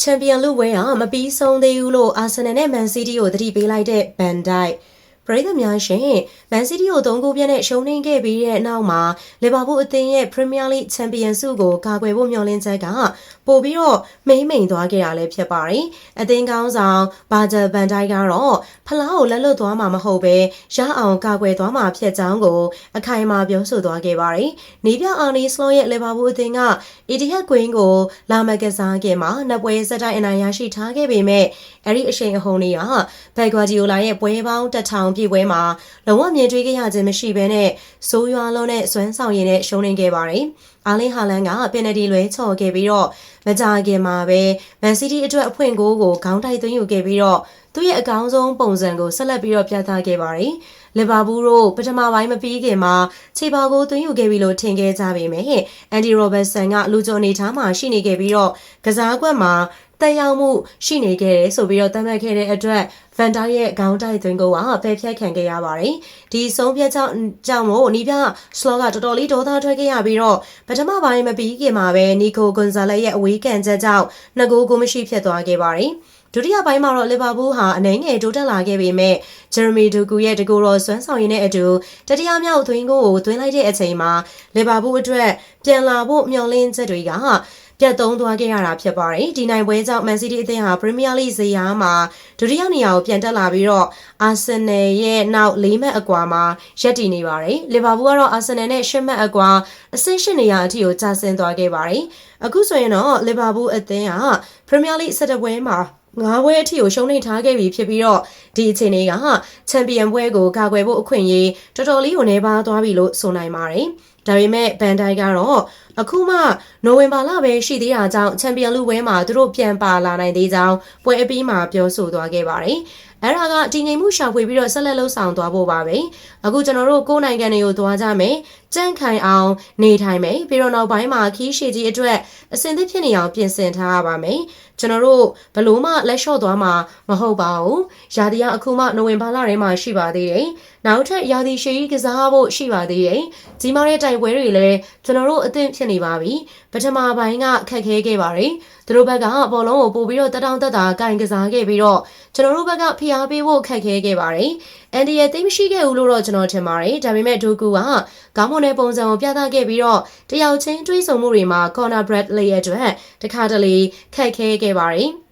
ချန်ပီယံလုဝဲကမပြီးဆုံးသေးဘူးလို့အာဆင်နယ်နဲ့မန်စီးတီးကိုသတိပေးလိုက်တဲ့ဘန်ဒိုက် ပရိသတ်များရှင်မန်စီးတီးကို၃ဂိုးပြတ်နဲ့ရှုံးနိမ့်ခဲ့ပြီးတဲ့နောက်မှာလီဗာပူးအသင်းရဲ့ပရီးမီးယားလိချန်ပီယံဆုကိုကာကွယ်ဖို့မျှော်လင့်ချက်ကပို့ပြီးတော့မိမ့်မိန်သွားခဲ့တာလည်းဖြစ်ပါတယ်။အသင်းကောင်းဆောင်ဘာဂျာဘန်ဒိုက်ကတော့ဖလားကိုလက်လွတ်သွားမှာမဟုတ်ပဲရအောင်ကာကွယ်သွားမှာဖြစ်ကြောင်းကိုအခိုင်အမာပြောဆိုသွားခဲ့ပါတယ်။နေပြအာနီစလောရဲ့လီဗာပူးအသင်းကအီတီဟက်ကွင်းကိုလာမကစားခဲ့မှာနှစ်ပွဲစတိုက်အနိုင်ရရှိထားခဲ့ပေမဲ့အဲ့ဒီအရှိန်အဟုန်တွေကဘက်ဂွာဒီယိုလာရဲ့ပွဲပေါင်းတစ်ထောင်ပြည့်ပွဲမှာလုံးဝမြင်တွေ့ခဲ့ရခြင်းမရှိဘဲနဲ့ဆိုးရွားလုံးနဲ့စွမ်းဆောင်ရည်နဲ့ရှုံးနိမ့်ခဲ့ပါတယ်။အာလင်းဟာလန်ကပင်နတီလွဲချော်ခဲ့ပြီးတော့မကြခင်မှာပဲမန်စီးတီးအတွက်အဖွင့်ဂိုးကိုခေါင်းတိုက်သွင်းယူခဲ့ပြီးတော့သူ့ရဲ့အကောင်းဆုံးပုံစံကိုဆက်လက်ပြီးတော့ပြသခဲ့ပါတယ်။လီဗာပူးတို့ပထမပိုင်းမပြီးခင်မှာခြေပါကိုသွင်းယူခဲ့ပြီလို့ထင်ခဲ့ကြပေမဲ့အန်ဒီရိုဘတ်ဆန်ကလူကြုံအနေထားမှာရှိနေခဲ့ပြီးတော့ကစားကွက်မှာ တက်ရောက်မှုရှိနေခဲ့တယ်ဆိုပြီးတော့သတ်မှတ်ခဲ့တဲ့အတွက်ဗန်တာရဲ့ခေါင်းတိုက်သွင်းကိုကပယ်ဖြတ်ခံခဲ့ရပါတယ်။ဒီဆုံးဖြတ်ကြောင့်ကြောင့်မို့နီးပြစလောကတော်တော်လေးဒေါသထွက်ခဲ့ရပြီးတော့ပထမပိုင်းမပြီးခင်မှာပဲနီကိုဂွန်ဇာလက်ရဲ့အဝေးကန်ချက်ကြောင့်နှစ်ဂိုးကိုမရှိဖြစ်သွားခဲ့ပါတယ်။ဒုတိယပိုင်းမှာတော့လီဗာပူးဟာအနှဲငယ်တိုးတက်လာခဲ့ပေမဲ့ဂျယ်ရမီဒူကူရဲ့တကူတော်စွမ်းဆောင်ရည်နဲ့အတူတတိယမြောက်သွင်းကိုသွင်းလိုက်တဲ့အချိန်မှာလီဗာပူးအတွက်ပြန်လာဖို့မျှော်လင့်ချက်တွေက ပြတ်သုံးသွားခဲ့ရတာဖြစ်ပါတယ်ဒီနိုင်ပွဲကြောင့်မန်စီးတီးအသင်းဟာပရီးမီးယားလိဇေယာမှာဒုတိယနေရာကိုပြန်တက်လာပြီးတော့အာဆင်နယ်ရဲ့နောက်၄မှတ်အကွာမှာရပ်တည်နေပါတယ်လီဗာပူးကတော့အာဆင်နယ်နဲ့၈မှတ်အကွာအဆင့်၈နေရာအထိကိုကျဆင်းသွားခဲ့ပါတယ်အခုဆိုရင်တော့လီဗာပူးအသင်းကပရီးမီးယားလိ၁၁ပွဲမှာငါးပွဲအထိကိုရှုံးနေထားခဲ့ပြီဖြစ်ပြီးတော့ဒီအချိန်တွေကချန်ပီယံပွဲကိုကာကွယ်ဖို့အခွင့်အရေးတော်တော်လေးကိုနေပါသွားပြီလို့ဆိုနိုင်ပါတယ်။ဒါပေမဲ့ဘန်ဒိုင်ကတော့အခုမှနိုဝင်ဘာလပဲရှိသေးတာကြောင့်ချန်ပီယံလုပွဲမှာသူတို့ပြန်ပါလာနိုင်သေးကြောင်းပွဲအပြီးမှာပြောဆိုသွားခဲ့ပါတယ်။အဲ့ဒါကတည်ငြိမ်မှုရှာဖွေပြီးတော့ဆက်လက်လှုပ်ဆောင်သွားဖို့ပါပဲအခုကျွန်တော်တို့ကိုယ်နိုင်ငံတွေကိုသွားကြမယ်ကြန့်ခိုင်အောင်နေထိုင်မယ်ပြီးတော့နောက်ပိုင်းမှာခီးရှည်ကြီးအတွက်အစင်သစ်ဖြစ်နေအောင်ပြင်ဆင်ထားရပါမယ်ကျွန်တော်တို့ဘလို့မှလက်လျှော့သွားမှာမဟုတ်ပါဘူးရာသီကအခုမှနိုဝင်ဘာလထဲမှာရှိပါသေးတယ်နောက်ထပ်ရာသီရှည်ကြီးကစားဖို့ရှိပါသေးတယ်ကြီးမားတဲ့တိုင်ပွဲတွေလည်းကျွန်တော်တို့အသင့်ဖြစ်နေပါပြီပထမပိုင်းကခက်ခဲခဲ့ပါတယ်သူတို့ဘက်ကဘောလုံးကိုပို့ပြီးတော့တတောင်းတက်တာကင်ကစားခဲ့ပြီးတော့ကျွန်တော်တို့ဘက်ကဖိအားပေးဖို့ခက်ခဲခဲ့ပါတယ်။အန်ဒီရဲ့သိမရှိခဲ့ဘူးလို့တော့ကျွန်တော်ထင်ပါတယ်။ဒါပေမဲ့ဒိုကူကကောင်းမွန်တဲ့ပုံစံကိုပြသခဲ့ပြီးတော့တယောက်ချင်းတွေးဆုံမှုတွေမှာ corner Bradley ရဲ့အတွက်တခါတလေခက်ခဲခဲ့ပါတယ်။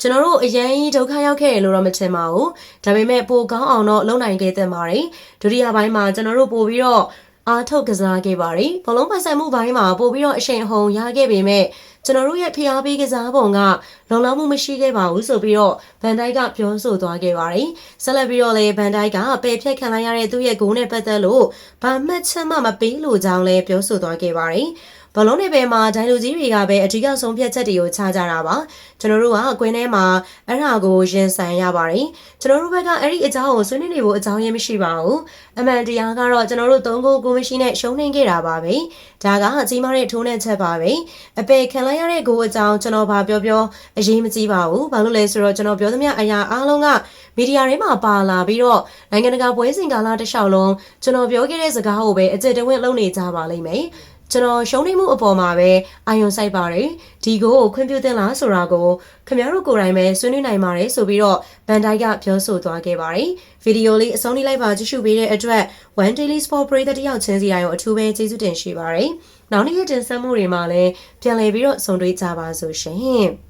ကျွန်တော်တို့အရင်ဒုက္ခရောက်ခဲ့တယ်လို့တော့မထင်ပါဘူး။ဒါပေမဲ့ပိုကောင်းအောင်တော့လုပ်နိုင်ခဲ့တဲ့ပါတယ်။ဒုတိယပိုင်းမှာကျွန်တော်တို့ပို့ပြီးတော့အားထုတ်ကစားခဲ့ပါတယ်။ဘလုံးပိုင်ဆိုင်မှုပိုင်းမှာပို့ပြီးတော့အရှိန်အဟုန်ရခဲ့ပေမဲ့ကျွန်တော်တို့ရဲ့ဖျားပေးကစားပုံကလုံလောက်မှုမရှိခဲ့ပါဘူးဆိုပြီးတော့ဗန်ဒိုက်ကပြောဆိုသွားခဲ့ပါတယ်။ဆက်လက်ပြီးတော့လည်းဗန်ဒိုက်ကပယ်ဖြတ်ခံလိုက်ရတဲ့သူ့ရဲ့ဂိုးနဲ့ပတ်သက်လို့ဘာမှတ်ချက်မှမပေးလို့ကြောင်းလည်းပြောဆိုသွားခဲ့ပါတယ်။ ဘလုံးတွေပဲမှာဒိုင်လူကြီးတွေကပဲအထူးဆုံးဖြတ်ချက်တွေကိုချကြတာပါကျွန်တော်တို့ကကွင်းထဲမှာအဲ့ဒါကိုရင်ဆိုင်ရပါတယ်ကျွန်တော်တို့ဘက်ကအဲ့ဒီအကြောင်းကိုဆွေးနွေးနေဖို့အကြောင်းရင်းမရှိပါဘူးအမှန်တရားကတော့ကျွန်တော်တို့သုံးကိုကိုမရှိနဲ့ရှုံးနေခဲ့တာပါပဲဒါကကြီးမားတဲ့ထိုးနှက်ချက်ပါပဲအပေခံလိုက်ရတဲ့ကိုအကြောင်းကျွန်တော်ဘာပြောပြောအရေးမကြီးပါဘူးဘာလို့လဲဆိုတော့ကျွန်တော်ပြောသမျှအရာအားလုံးကမီဒီယာတွေမှာပါလာပြီးတော့နိုင်ငံတကာပွဲစဉ်ကာလတစ်လျှောက်လုံးကျွန်တော်ပြောခဲ့တဲ့စကားကိုပဲအကျဉ်းတဝင့်လုပ်နေကြပါလိမ့်မယ် ကျွန်တော်ရှုံးနေမှုအပေါ်မှာပဲအာယုံစိုက်ပါတယ်ဒီကိုခွင့်ပြုသင့်လားဆိုတာကိုခင်ဗျားတို့ကိုယ်တိုင်ပဲဆွေးနွေးနိုင်ပါတယ်ဆိုပြီးတော့ဗန်ဒိုက်ကပြောဆိုသွားခဲ့ပါတယ်ဗီဒီယိုလေးအဆုံးထိလိုက်ပါကြည့်ရှုပေးတဲ့အတွက် One Daily Sport ပရိသတ်တယောက်ချင်းစီတိုင်းကိုအထူးပဲကျေးဇူးတင်ရှိပါတယ်နောက်နေ့တင်ဆက်မှုတွေမှာလည်းပြန်လည်ပြီးတော့ဆုံတွေ့ကြပါစို့ရှင်